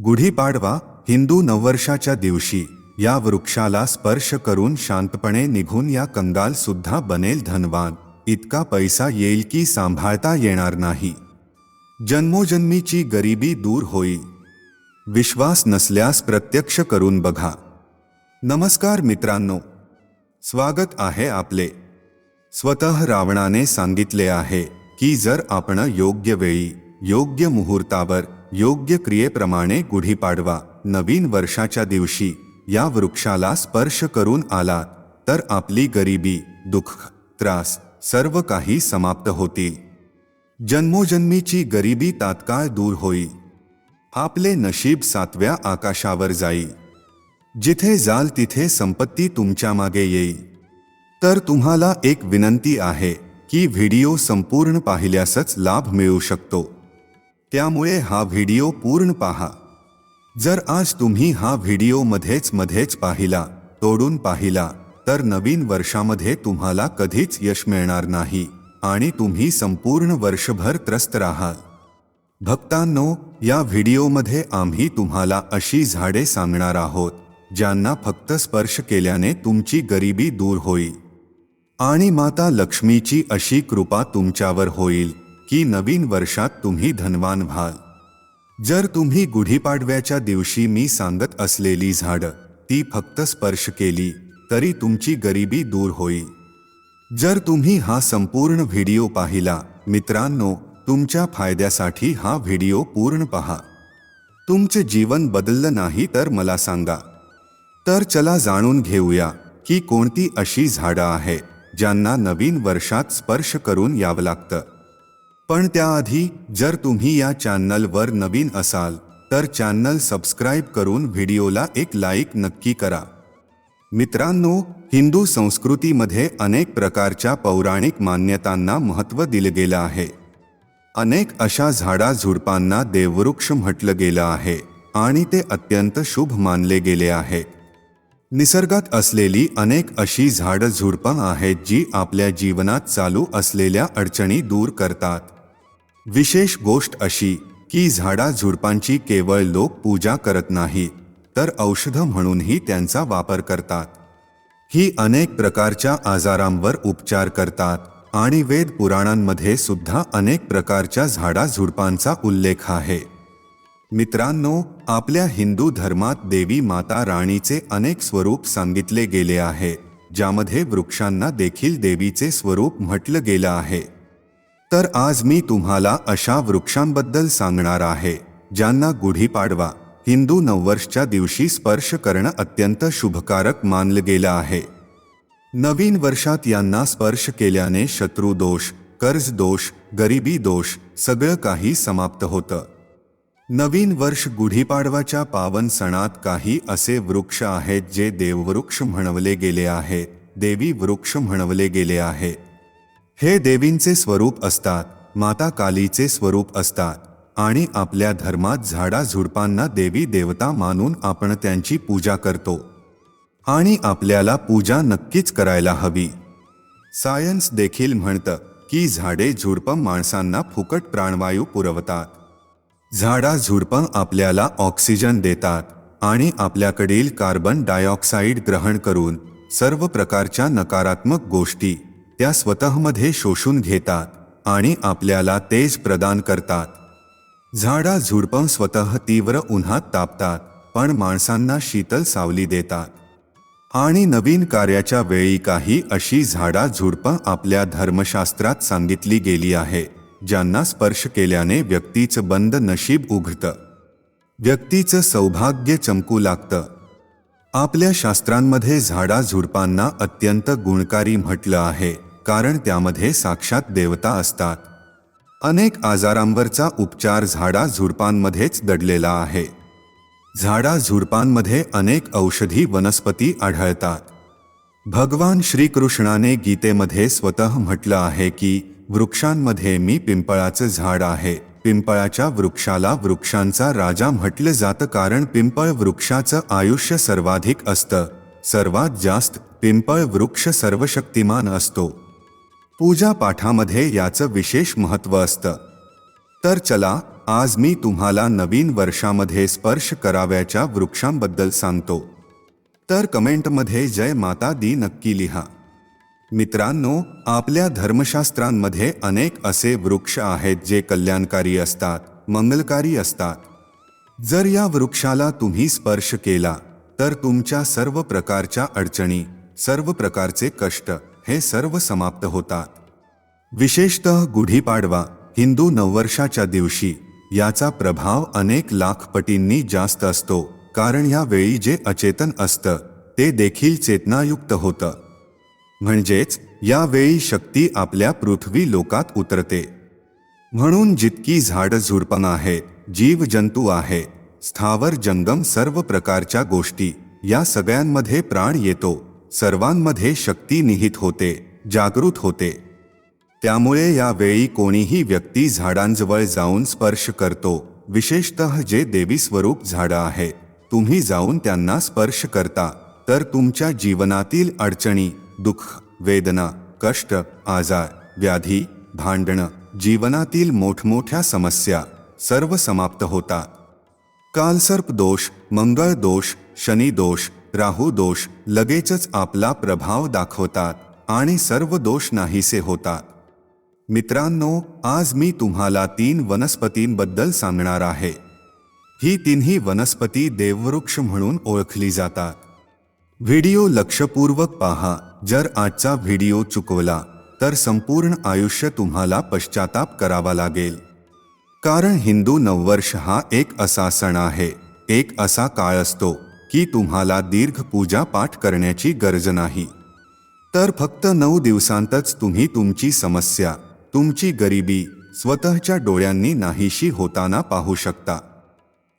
गुढीपाडवा हिंदू नववर्षाच्या दिवशी या वृक्षाला स्पर्श करून शांतपणे निघून या कंगाल सुद्धा बनेल धनवान. इतका पैसा येईल की सांभाळता येणार नाही. जन्मोजन्मीची गरिबी दूर होईल विश्वास नसल्यास प्रत्यक्ष करून बघा. नमस्कार मित्रांनो. स्वागत आहे आपले. स्वतः रावणाने सांगितले आहे की जर आपण योग्य वेळी योग्य मुहूर्तावर योग्य क्रियेप्रमाणे गुढीपाडवा नवीन वर्षाच्या दिवशी या वृक्षाला स्पर्श करून आला तर आपली गरिबी दुःख त्रास सर्व काही समाप्त होतील. जन्मोजन्मीची गरिबी तात्काळ दूर होईल. आपले नशीब सातव्या आकाशावर जाईल. जिथे जाल तिथे संपत्ती तुमच्या मागे येईल. तर तुम्हाला एक विनंती आहे की व्हिडिओ संपूर्ण पाहिल्यासच लाभ मिळू शकतो. त्यामुळे हा व्हिडिओ पूर्ण पहा. जर आज तुम्ही हा व्हिडिओ मध्येच मध्येच पाहिला तोडून पाहिला तर नवीन वर्षामध्ये तुम्हाला कधीच यश मिळणार नाही आणि तुम्ही संपूर्ण वर्षभर त्रस्त राहाल. भक्तांनो या व्हिडिओमध्ये आम्ही तुम्हाला अशी झाडे सांगणार आहोत ज्यांना फक्त स्पर्श केल्याने तुमची गरिबी दूर होईल. आणि माता लक्ष्मीची अशी कृपा तुमच्यावर होईल. की नवीन वर्षात तुम्ही धनवान व्हाल. जर तुम्ही गुढीपाडव्याच्या दिवशी मी सांगत असलेली झाडं ती फक्त स्पर्श केली तरी तुमची गरिबी दूर होईल. जर तुम्ही हा संपूर्ण व्हिडिओ पाहिला मित्रांनो तुमच्या फायद्यासाठी हा व्हिडिओ पूर्ण पहा. तुमचे जीवन बदललं नाही तर मला सांगा. तर चला जाणून घेऊया की कोणती अशी झाडं आहेत ज्यांना नवीन वर्षात स्पर्श करून यावं लागतं. पण त्याआधी जर तुम्ही या चॅनलवर नवीन असाल तर चॅनल सबस्क्राईब करून व्हिडिओला एक लाईक नक्की करा. मित्रांनो हिंदू संस्कृतीमध्ये अनेक प्रकारच्या पौराणिक मान्यतांना महत्त्व दिलं गेलं आहे. अनेक अशा झाडा झुडपांना देववृक्ष म्हटलं गेलं आहे आणि ते अत्यंत शुभ मानले गेले आहे. निसर्गात असलेली अनेक अशी झाडं झुडपं आहेत जी आपल्या जीवनात चालू असलेल्या अडचणी दूर करतात. विशेष गोष्ट अशी की झाडा झुडपांची केवळ लोक पूजा करत नाही तर औषध म्हणूनही त्यांचा वापर करतात. ही अनेक प्रकारच्या आजारांवर उपचार करतात आणि वेद पुराणांमध्ये सुद्धा अनेक प्रकारच्या झाडा झुडपांचा उल्लेख आहे. मित्रांनो आपल्या हिंदू धर्मात देवी माता राणीचे अनेक स्वरूप सांगितले गेले आहे ज्यामध्ये वृक्षांना देखील देवीचे स्वरूप म्हटलं गेलं आहे. तर आज मी तुम्हाला अशा वृक्षांबद्दल सांगणार आहे, ज्यांना गुढीपाडवा हिंदू नववर्षच्या दिवशी स्पर्श करणं अत्यंत शुभकारक मानलं गेलं आहे. नवीन वर्षात यांना स्पर्श केल्याने शत्रुदोष कर्ज दोष, गरिबी दोष, सगळं काही समाप्त होतं. नवीन वर्ष गुढीपाडवाच्या पावन सणात काही असे वृक्ष आहेत जे देववृक्ष म्हणवले गेले आहेत, देवी वृक्ष म्हणवले गेले आहेत. हे देवींचे स्वरूप असतात माता कालीचे स्वरूप असतात आणि आपल्या धर्मात झाडा झुडपांना देवी देवता मानून आपण त्यांची पूजा करतो. आणि आपल्याला पूजा नक्कीच करायला हवी. सायन्स देखील म्हणतं की झाडे झुडपं माणसांना फुकट प्राणवायू पुरवतात. झाडा झुडपं आपल्याला ऑक्सिजन देतात आणि आपल्याकडील कार्बन डायऑक्साईड ग्रहण करून सर्व प्रकारच्या नकारात्मक गोष्टी त्या स्वतःमध्ये शोषून घेतात आणि आपल्याला तेज प्रदान करतात. झाडा झुडपं स्वतः तीव्र उन्हात तापतात पण माणसांना शीतल सावली देतात. आणि नवीन कार्याच्या वेळी काही अशी झाडा झुडपं आपल्या धर्मशास्त्रात सांगितली गेली आहे ज्यांना स्पर्श केल्याने व्यक्तीचं बंद नशीब उघडतं. व्यक्तीचं सौभाग्य चमकू लागतं. आपल्या शास्त्रांमध्ये झाडा झुडपांना अत्यंत गुणकारी म्हटलं आहे. कारण त्यामध्ये साक्षात देवता असतात. अनेक आजारांवरचा उपचार झाडा झुडपांमध्येच दडलेला आहे. झाडा झुडपांमध्ये अनेक औषधी वनस्पती आढळतात. भगवान श्रीकृष्णाने गीतेमध्ये स्वतः म्हटलं आहे की वृक्षांमध्ये मी पिंपळाचं झाड आहे. पिंपळाच्या वृक्षाला वृक्षांचा राजा म्हटलं जातं कारण पिंपळ वृक्षाचं आयुष्य सर्वाधिक असतं. सर्वात जास्त पिंपळ वृक्ष सर्वशक्तिमान असतो. पूजा पाठामध्ये याचं विशेष महत्त्व असतं. तर चला आज मी तुम्हाला नवीन वर्षामध्ये स्पर्श कराव्याच्या वृक्षांबद्दल सांगतो. तर कमेंटमध्ये जय माता दी नक्की लिहा. मित्रांनो आपल्या धर्मशास्त्रांमध्ये अनेक असे वृक्ष आहेत जे कल्याणकारी असतात मंगलकारी असतात. जर या वृक्षाला तुम्ही स्पर्श केला तर तुमच्या सर्व प्रकारच्या अडचणी सर्व प्रकारचे कष्ट हे सर्व समाप्त होतात. विशेषतः गुढीपाडवा हिंदू नववर्षाच्या दिवशी याचा प्रभाव अनेक लाख पटींनी जास्त असतो कारण या वेळी जे अचेतन असतं ते देखील चेतनायुक्त होतं. म्हणजेच यावेळी शक्ती आपल्या पृथ्वी लोकात उतरते. म्हणून जितकी झाडं झुडपं आहे जीव जंतू आहे स्थावर जंगम सर्व प्रकारच्या गोष्टी या सगळ्यांमध्ये प्राण येतो. सर्वांमध्ये शक्ती निहित होते जागृत होते. त्यामुळे यावेळी कोणीही व्यक्ती झाडांजवळ जाऊन स्पर्श करतो विशेषतः जे देवी स्वरूप झाडं आहे. तुम्ही जाऊन त्यांना स्पर्श करता तर तुमच्या जीवनातील अडचणी दुःख वेदना कष्ट आजार व्याधी भांडणं जीवनातील मोठमोठ्या समस्या सर्व समाप्त होतात कालसर्प दोष मंगळ दोष शनी दोष राहू दोष लगेचच आपला प्रभाव दाखवतात आणि सर्व दोष नाहीसे होतात. मित्रांनो आज मी तुम्हाला तीन वनस्पतींबद्दल सांगणार आहे. ही तिन्ही वनस्पती देववृक्ष म्हणून ओळखली जातात. व्हिडिओ लक्षपूर्वक पहा. जर आजचा व्हिडिओ चुकवला तर संपूर्ण आयुष्य तुम्हाला पश्चाताप करावा लागेल. कारण हिंदू नववर्ष हा एक असा सण आहे. एक असा काळ असतो. की तुम्हाला दीर्घ पूजा पाठ करण्याची गरज नाही. तर फक्त नऊ दिवसांतच तुम्ही तुमची समस्या तुमची गरिबी स्वतःच्या डोळ्यांनी नाहीशी होताना पाहू शकता.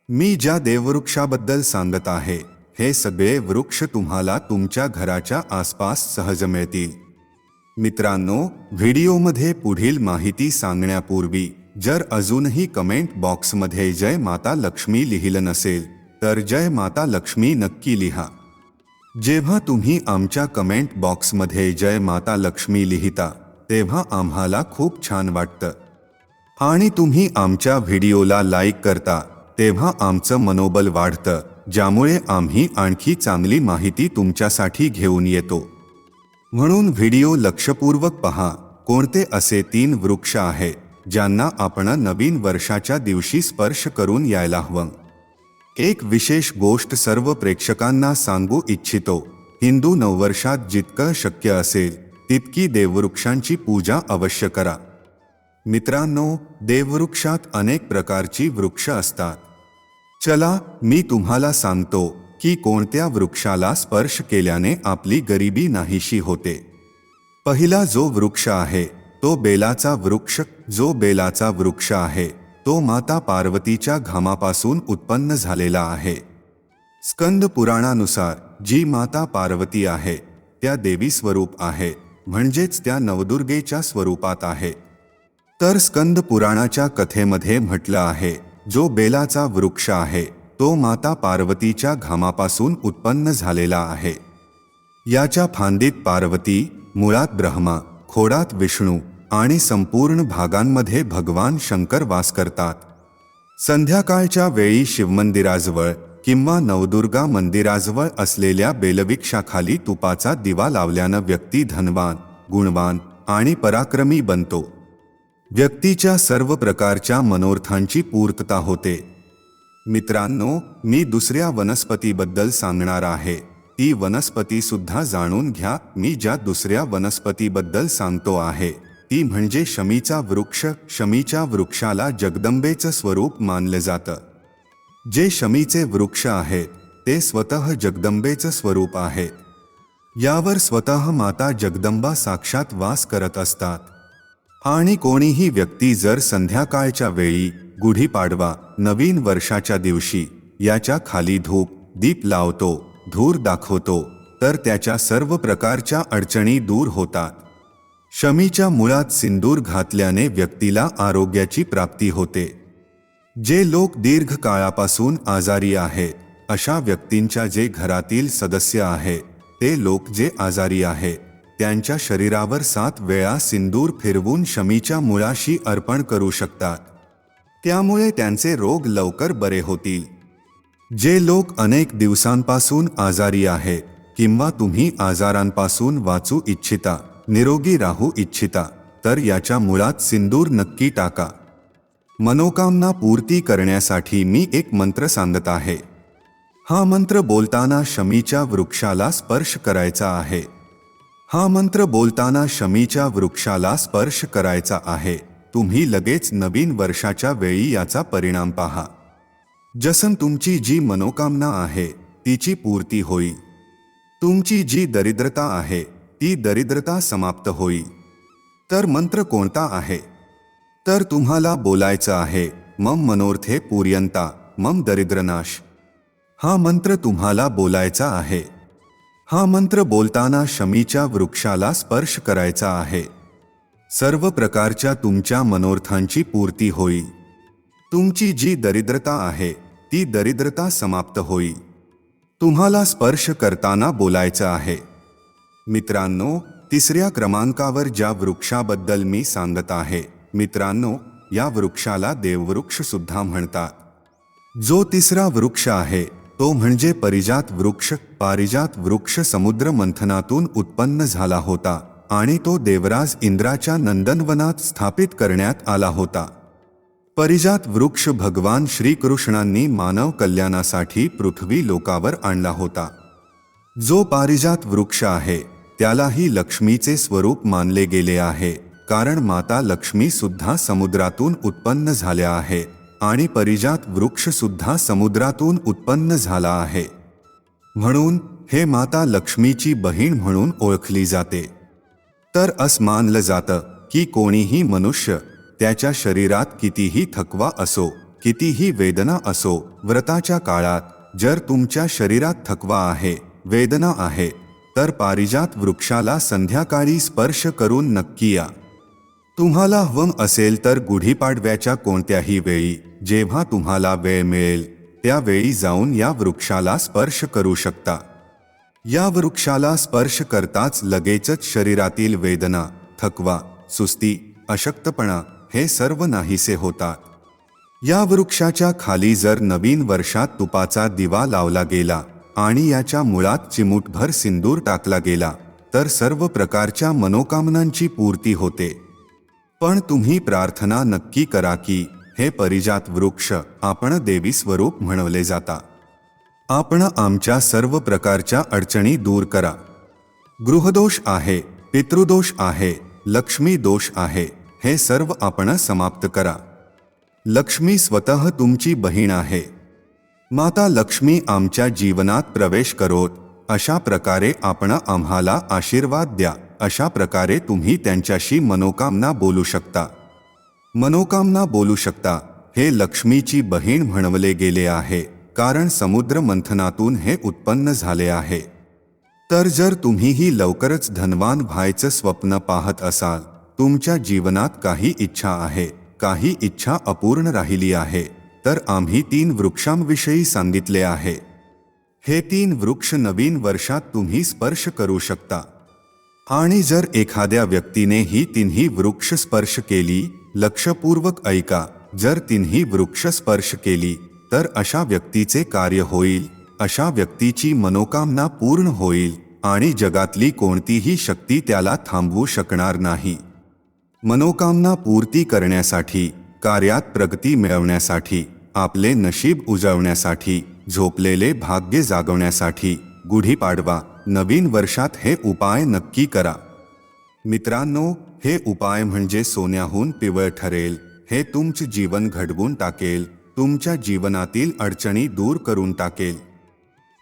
मी ज्या देववृक्षाबद्दल सांगत आहे हे सगळे वृक्ष तुम्हाला तुमच्या घराच्या आसपास सहज मिळतील. मित्रांनो व्हिडिओमध्ये पुढील माहिती सांगण्यापूर्वी जर अजूनही कमेंट बॉक्समध्ये जय माता लक्ष्मी लिहिलं नसेल तर जय माता लक्ष्मी नक्की लिहा. जेव्हा तुम्ही आमच्या कमेंट बॉक्समध्ये जय माता लक्ष्मी लिहिता तेव्हा आम्हाला खूप छान वाटतं. आणि तुम्ही आमच्या व्हिडिओला लाईक करता तेव्हा आमचं मनोबल वाढतं ज्यामुळे आम्ही आणखी चांगली माहिती तुमच्यासाठी घेऊन येतो. म्हणून व्हिडिओ लक्षपूर्वक पहा. कोणते असे तीन वृक्ष आहेत ज्यांना आपण नवीन वर्षाच्या दिवशी स्पर्श करून यायला हवं? एक विशेष गोष्ट सर्व प्रेक्षकांना सांगू इच्छितो. हिंदू नववर्षात जितकं शक्य असेल तितकी देववृक्षांची पूजा अवश्य करा. मित्रांनो देववृक्षात अनेक प्रकारची वृक्ष असतात. चला मी तुम्हाला सांगतो की कोणत्या वृक्षाला स्पर्श केल्याने आपली गरिबी नाहीशी होते. पहिला जो वृक्ष आहे तो बेलाचा वृक्ष जो बेलाचा वृक्ष आहे तो माता पार्वतीच्या घामापासून उत्पन्न झालेला आहे. स्कंद पुराणानुसार जी माता पार्वती आहे त्या देवी स्वरूप आहे म्हणजेच त्या नवदुर्गेच्या स्वरूपात आहे. तर स्कंद पुराणाच्या कथेमध्ये म्हटलं आहे जो बेलाचा वृक्ष आहे तो माता पार्वतीच्या घामापासून उत्पन्न झालेला आहे. याच्या फांदीत पार्वती मुळात ब्रह्मा खोडात विष्णू आणि संपूर्ण भागांमध्ये भगवान शंकर वास करतात. संध्याकाळच्या वेळी शिवमंदिराजवळ किंवा नवदुर्गा मंदिराजवळ असलेल्या बेलविक्षाखाली तुपाचा दिवा लावल्यानं व्यक्ती धनवान गुणवान आणि पराक्रमी बनतो. व्यक्तीच्या सर्व प्रकारच्या मनोर्थांची पूर्तता होते. मित्रांनो मी दुसऱ्या वनस्पतीबद्दल सांगणार आहे. ती वनस्पती सुद्धा जाणून घ्या. मी ज्या दुसऱ्या वनस्पतीबद्दल सांगतो आहे. ती म्हणजे शमीचा वृक्ष शमीच्या वृक्षाला जगदंबेचं स्वरूप मानलं जातं. जे शमीचे वृक्ष आहेत ते स्वतः जगदंबेचं स्वरूप आहे. यावर स्वतः माता जगदंबा साक्षात वास करत असतात. आणि कोणीही व्यक्ती जर संध्याकाळच्या वेळी गुढीपाडवा नवीन वर्षाच्या दिवशी याच्या खाली धूप दीप लावतो धूर दाखवतो तर त्याच्या सर्व प्रकारच्या अडचणी दूर होतात. शमीच्या मुळात सिंदूर घातल्याने व्यक्तीला आरोग्याची प्राप्ती होते. जे लोक दीर्घ काळापासून आजारी आहेत अशा व्यक्तींच्या जे घरातील सदस्य आहे ते लोक जे आजारी आहे त्यांच्या शरीरावर सात वेळा सिंदूर फिरवून शमीच्या मुळाशी अर्पण करू शकतात. त्यामुळे त्यांचे रोग लवकर बरे होतील. जे लोक अनेक दिवसांपासून आजारी आहे किंवा तुम्ही आजारांपासून वाचू इच्छिता निरोगी राहू इच्छिता तर याच्या मुळात सिंदूर नक्की टाका. मनोकामना पूर्ती करण्यासाठी मी एक मंत्र सांगत आहे. हा मंत्र बोलताना शमीच्या वृक्षाला स्पर्श करायचा आहे. हा मंत्र बोलताना शमीच्या वृक्षाला स्पर्श करायचा आहे. तुम्ही लगेच नवीन वर्षाच्या वेळी याचा परिणाम पहा. जसन तुमची जी मनोकामना आहे तिची पूर्ती होईल. तुमची जी दरिद्रता आहे ती दरिद्रता समाप्त होई. तर मंत्र कोणता आहे? तर तुम्हाला बोलायचं आहे मम मनोर्थे पूर्यंता मम दरिद्रनाश. हा मंत्र तुम्हाला बोलायचा आहे. हा मंत्र बोलताना शमीच्या वृक्षाला स्पर्श करायचा आहे. सर्व प्रकारच्या तुमच्या मनोर्थांची पूर्ती होई. तुमची जी दरिद्रता आहे ती दरिद्रता समाप्त होई. तुम्हाला स्पर्श करताना बोलायचं आहे मित्रांनो तिसऱ्या क्रमांकावर ज्या वृक्षाबद्दल मी सांगत आहे मित्रांनो या वृक्षाला देववृक्ष सुद्धा म्हणतात. जो तिसरा वृक्ष आहे तो म्हणजे परिजात वृक्ष पारिजात वृक्ष समुद्र मंथनातून उत्पन्न झाला होता आणि तो देवराज इंद्राच्या नंदनवनात स्थापित करण्यात आला होता. परिजात वृक्ष भगवान श्रीकृष्णांनी मानव कल्याणासाठी पृथ्वी लोकावर आणला होता. जो पारिजात वृक्ष आहे त्यालाही लक्ष्मीचे स्वरूप मानले गेले आहे कारण माता लक्ष्मी सुद्धा समुद्रातून उत्पन्न झाल्या आहे आणि परिजात वृक्ष सुद्धा समुद्रातून उत्पन्न झाला आहे. म्हणून हे माता लक्ष्मीची बहीण म्हणून ओळखली जाते. तर अस मानलं जातं की कोणीही मनुष्य त्याच्या शरीरात कितीही थकवा असो कितीही वेदना असो व्रताच्या काळात जर तुमच्या शरीरात थकवा आहे वेदना आहे तर पारिजात वृक्षाला संध्याकाळी स्पर्श करून नक्की या. तुम्हाला हवं असेल तर गुढीपाडव्याच्या कोणत्याही वेळी जेव्हा तुम्हाला वेळ मिळेल त्यावेळी जाऊन या वृक्षाला स्पर्श करू शकता. या वृक्षाला स्पर्श करताच लगेचच शरीरातील वेदना थकवा सुस्ती अशक्तपणा हे सर्व नाहीसे होतात. या वृक्षाच्या खाली जर नवीन वर्षात तुपाचा दिवा लावला गेला आणि याच्या मुळात चिमूटभर सिंदूर टाकला गेला तर सर्व प्रकारच्या मनोकामनांची पूर्ती होते. पण तुम्ही प्रार्थना नक्की करा की हे परिजात वृक्ष आपण देवी स्वरूप म्हणवले जाता. आपण आमच्या सर्व प्रकारच्या अडचणी दूर करा. गृहदोष आहे पितृदोष आहे लक्ष्मी दोष आहे हे सर्व आपण समाप्त करा. लक्ष्मी स्वतः तुमची बहीण आहे. माता लक्ष्मी आमच्या जीवनात प्रवेश करोत. अशा प्रकारे आपण आम्हाला आशीर्वाद द्या. अशा प्रकारे तुम्ही त्यांच्याशी मनोकामना बोलू शकता. मनोकामना बोलू शकता. हे लक्ष्मीची बहीण म्हणवले गेले आहे. कारण समुद्र मंथनातून हे उत्पन्न झाले आहे. तर जर तुम्हीही लवकरच धनवान व्हायचं स्वप्न पाहत असाल तुमच्या जीवनात काही इच्छा आहे. काही इच्छा अपूर्ण राहिली आहे. तर आम्ही तीन वृक्षांविषयी सांगितले आहे. हे तीन वृक्ष नवीन वर्षात तुम्ही स्पर्श करू शकता. आणि जर एखाद्या व्यक्तीने ही तिन्ही वृक्ष स्पर्श केली, लक्षपूर्वक ऐका, जर तिन्ही वृक्ष स्पर्श केली, तर अशा व्यक्तीचे कार्य होईल, अशा व्यक्तीची मनोकामना पूर्ण होईल, आणि जगातली कोणतीही शक्ती त्याला थांबवू शकणार नाही. मनोकामना पूर्ती करण्यासाठी, कार्यात प्रगती मिळवण्यासाठी आपले नशीब उजवण्यासाठी झोपलेले भाग्य जागवण्यासाठी गुढीपाडवा नवीन वर्षात हे उपाय नक्की करा. मित्रांनो हे उपाय म्हणजे सोन्याहून पिवळ ठरेल. हे तुमचे जीवन घडवून टाकेल. तुमच्या जीवनातील अडचणी दूर करून टाकेल.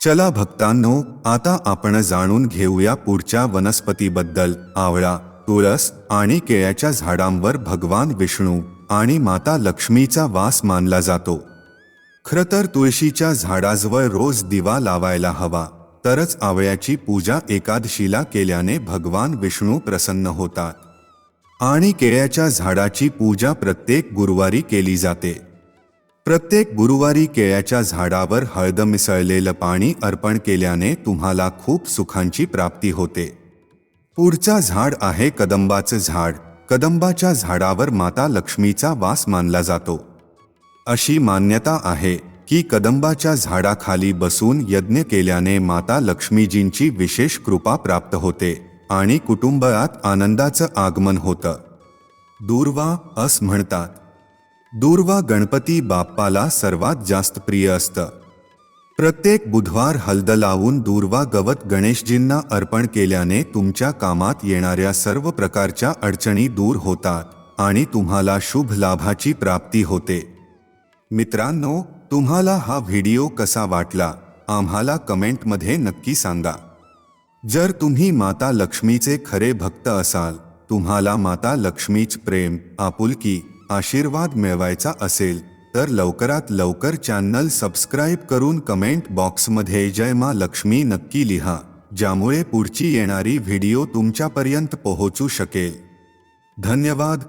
चला भक्तांनो आता आपण जाणून घेऊया पुढच्या वनस्पतीबद्दल. आवळा तुळस आणि केळ्याच्या झाडांवर भगवान विष्णू. आणि माता लक्ष्मीचा वास मानला जातो. खरं तर तुळशीच्या झाडाजवळ रोज दिवा लावायला हवा तरच आवळ्याची पूजा एकादशीला केल्याने भगवान विष्णू प्रसन्न होतात. आणि केळ्याच्या झाडाची पूजा प्रत्येक गुरुवारी केली जाते. प्रत्येक गुरुवारी केळ्याच्या झाडावर हळद मिसळलेलं पाणी अर्पण केल्याने तुम्हाला खूप सुखांची प्राप्ती होते. पुढचा झाड आहे कदंबाचं झाड. कदंबाच्या झाडावर माता लक्ष्मीचा वास मानला जातो. अशी मान्यता आहे की कदंबाच्या झाडाखाली बसून यज्ञ केल्याने माता लक्ष्मीजींची विशेष कृपा प्राप्त होते आणि कुटुंबात आनंदाचं आगमन होतं. दूर्वा अस म्हणतात. दूर्वा गणपती बाप्पाला सर्वात जास्त प्रिय असतं. प्रत्येक बुधवार हलद लावून दूर्वा गवत गणेशजींना अर्पण केल्याने तुमच्या कामात येणाऱ्या सर्व प्रकारच्या अडचणी दूर होतात आणि तुम्हाला शुभ लाभाची प्राप्ती होते. मित्रांनो तुम्हाला हा व्हिडिओ कसा वाटला आम्हाला कमेंटमध्ये नक्की सांगा. जर तुम्ही माता लक्ष्मीचे खरे भक्त असाल तुम्हाला माता लक्ष्मीच प्रेम आपुलकी आशीर्वाद मिळवायचा असेल तर लवकरात लवकर चॅनल सबस्क्राईब करून कमेंट बॉक्समध्ये जय मा लक्ष्मी नक्की लिहा ज्यामुळे पुढची येणारी व्हिडिओ तुमच्यापर्यंत पोहोचू शकेल. धन्यवाद.